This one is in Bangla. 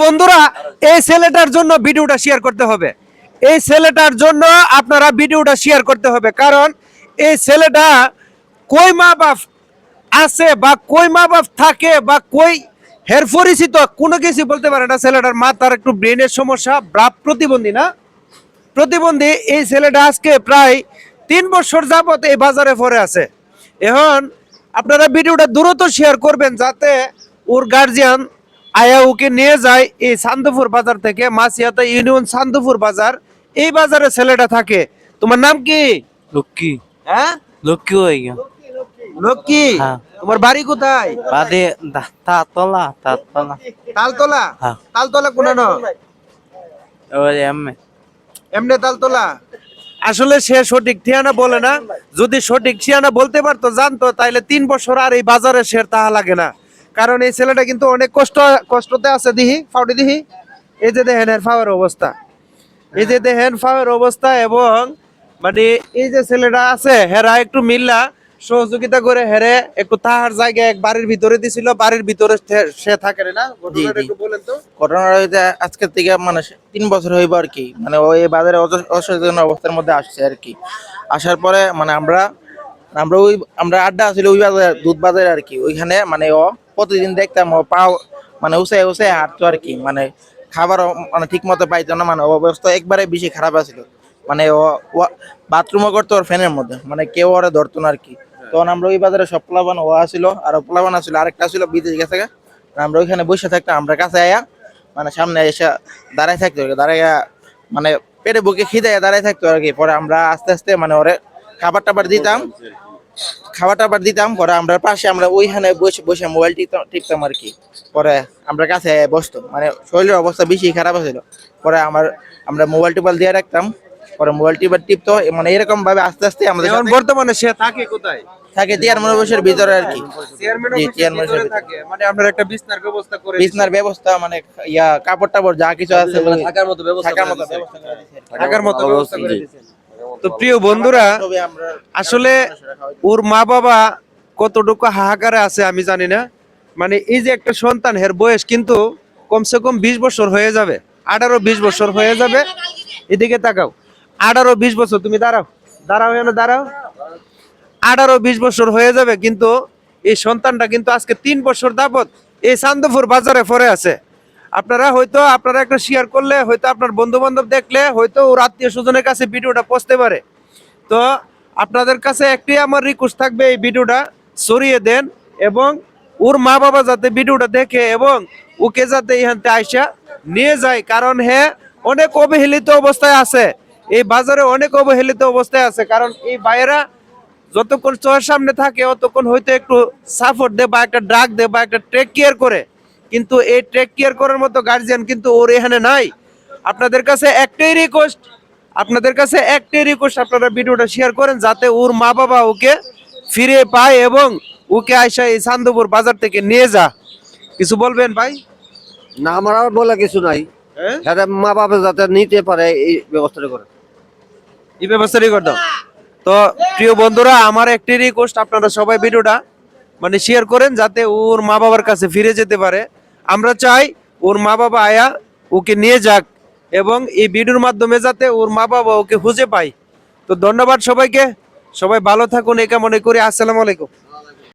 বন্ধুরা, এই ছেলেটার জন্য ভিডিওটা শেয়ার করতে হবে। এই ছেলেটার জন্য আপনারা ভিডিওটা শেয়ার করতে হবে, কারণ এই ছেলেটা কই মা বাপ আছে বা কই মা বাপ থাকে বা কই হের পরিচিত, কোনো কিছু বলতে পারে না। ছেলেটার মা তার একটু ব্রেনের সমস্যা, ব্রাপ প্রতিবন্ধী না? প্রতিবন্ধী, এই ছেলেটা আজকে প্রায় তিন বছর যাবত এই বাজারে পড়ে আছে। এখন আপনারা ভিডিওটা দ্রুত শেয়ার করবেন যাতে ওর গার্জিয়ান আয়া ওকে নিয়ে যায় এই চান্দপুর বাজার থেকে মাসিয়াতা ইউনিয়ন চান্দপুর বাজার। এই বাজারে ছেলেটা থাকে। তোমার নাম কি? লক্ষ্মী। হ্যাঁ? লক্ষ্মী হয়ে গেল লক্ষ্মী? হ্যাঁ। তোমার বাড়ি কোথায়? বাদে তা তলা তা তলা তালতলা? হ্যাঁ। তালতলা কোন ওই এমনি তালতলা? আসলে সে সঠিক ঠিয়ানা বলে না। যদি সঠিক ঠিয়ানা বলতে পারতো জানতো তাইলে তিন বছর আর এই বাজারে সে তাহা লাগে না। কারণ এই ছেলেটা কিন্তু অনেক কষ্ট কষ্টতে আছে দিহি ফাউটি দিহি। এই যে দেখেন এর ফাওয়ার অবস্থা। এই যে দেখেন ফাওয়ার অবস্থা এবং মানে এই যে ছেলেটা আছে হেরা একটু মিল্লা সহযোগিতা করে হেরে একটু তাহার জায়গায় এক বাড়ির ভিতরে দিছিল বাড়ির ভিতরে সে- থাকে না ঘটনাটা একটু বলেন তো। ঘটনাটা আজকের থেকে মানে তিন বছর হইব আর কি মানে ওই বাজারে অসচেতন অবস্থার মধ্যে আসছে আর কি। আসার পরে মানে আমরা আমরা ওই আমরা আড্ডা আছিল ওই বাজারে দুধ বাজারে আর কি ওইখানে মানে ও প্রতিদিন দেখতাম ও পা মানে উসে উসে হাঁটতো আর কি মানে খাবার মানে ঠিক মতো পাইতো না মানে অবস্থা একবারে বেশি খারাপ আছিল। মানে ও বাথরুমও করতো ওর ফ্যানের মধ্যে মানে কেউ ওরা ধরতো না আর কি। তখন আমরা ওই বাজারে সব প্লাবান ও আসছিল আর প্লাবান আসছিল আরেকটা ছিল বিদেশ গেছে আমরা ওইখানে বসে থাকতাম, আমরা কাছে আয়া মানে সামনে এসে দাঁড়ায় থাকতো দাঁড়াইয়া মানে পেটে বুকে খিদে দাঁড়ায় থাকতো আর কি, পরে আমরা আস্তে আস্তে মানে ওরে খাবার টাবার দিতাম। খাবার টাবার দিতাম পরে আমরা পাশে আমরা ওইখানে বসে বসে মোবাইল টিপতাম আর কি। পরে আমরা কাছে বসতো মানে শরীরের অবস্থা বেশি খারাপ ছিল পরে আমার আমরা মোবাইল টোবাইল দিয়ে রাখতাম পরে মোবাইল টিপার টিপতো মানে এরকম ভাবে আস্তে আস্তে আমাদের এখন বর্তমানে সে থাকে কোথায়? থাকে টিয়ার মনোবেশের ভিতরে আর কি। চেয়ারম্যান অফিসের অফিসের থাকে। মানে আপনার একটা বিছনার ব্যবস্থা করে বিছনার ব্যবস্থা মানে ইয়া কাপড় টাপড় যা কিছু আছে মানে থাকার মতো ব্যবস্থা থাকার মতো। ব্যবস্থা করে দিছে। থাকার মতো ব্যবস্থা করে জি। তো প্রিয় বন্ধুরা আসলে ওর মা বাবা কতটুকু হাহাকারে আছে আমি জানি না। মানে এই যে একটা সন্তান হের বয়স কিন্তু কমসে কম বিশ বছর হয়ে যাবে। আঠারো বিশ বছর হয়ে যাবে। এদিকে তাকাও। আঠারো বিশ বছর তুমি দাঁড়াও। দাঁড়াও এনে দাঁড়াও। আঠারো বিশ বছর হয়ে যাবে কিন্তু এই সন্তানটা কিন্তু আজকে তিন বছর যাবত এই চান্দপুর বাজারে পড়ে আছে। আপনারা হয়তো আপনারা একটা শেয়ার করলে, হয়তো আপনার বন্ধু বান্ধব দেখলে, হয়তো ওর আত্মীয় স্বজনের কাছে ভিডিওটা পৌঁছতে পারে। তো আপনাদের কাছে একটি আমার রিকোয়েস্ট থাকবে এই ভিডিওটা সরিয়ে দেন এবং ওর মা বাবা যাতে ভিডিওটা দেখে এবং ওকে যাতে এখানতে আইসা নিয়ে যায়। কারণ হে, অনেক অবহেলিত অবস্থায় আছে। এই বাজারে অনেক অবহেলিত অবস্থায় আছে। কারণ এই বাইরা যতক্ষণ চোখের সামনে থাকে, অতক্ষণ হয়তো একটু সাপোর্ট দে বা একটা ড্রাগ দে বা একটা টেক কেয়ার করে। কিন্তু এই ট্রেক কেয়ার করার মতো গার্জিয়ান কিন্তু ওর এখানে নাই। আপনাদের কাছে একটাই রিকোয়েস্ট আপনাদের কাছে একটাই রিকোয়েস্ট আপনারা ভিডিওটা শেয়ার করেন যাতে ওর মা বাবা ওকে ফিরে পায় এবং ওকে আয়সা এই চান্দপুর বাজার থেকে নিয়ে যা। কিছু বলবেন ভাই? না আমার আর বলে কিছু নাই। হ্যাঁ? যাতে মা বাবা যাতে নিতে পারে এই ব্যবস্থাটা করে এই ব্যবস্থাটাই করে দাও। তো প্রিয় বন্ধুরা আমার একটি রিকোয়েস্ট আপনারা সবাই ভিডিওটা মানে শেয়ার করেন যাতে ওর মা বাবার কাছে ফিরে যেতে পারে। আমরা চাই ওর মা বাবা আয়া ওকে নিয়ে যাক এবং এই ভিডিওর মাধ্যমে যাতে ওর মা বাবা ওকে খুঁজে পায়। তো ধন্যবাদ সবাইকে। সবাই ভালো থাকুন, এই কামনে করি। আসসালামু আলাইকুম।